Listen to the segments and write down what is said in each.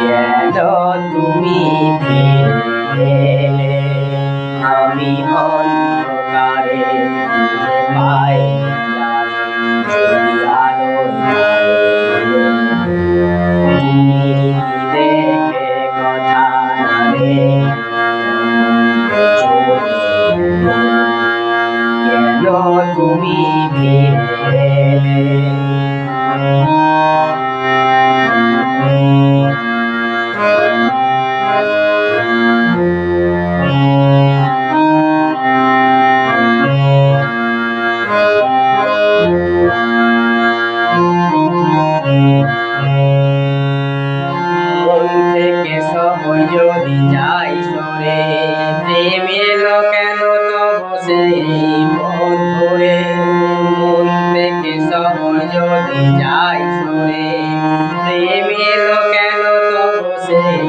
কেন তুমি ফিরে। আমি অন্ধকারে পাই তুমি ফিরে। প্রেম এলো কেন তব সেই পথ ধরে? মন থেকে সবর যদি যাই সরে প্রেম এলো কেন তব সেই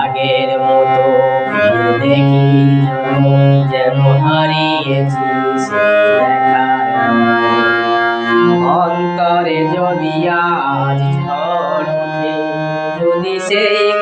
আগের মতো দেখি যেন হারিয়েছি অন্তরে যদি আজ ঝড় যদি সেই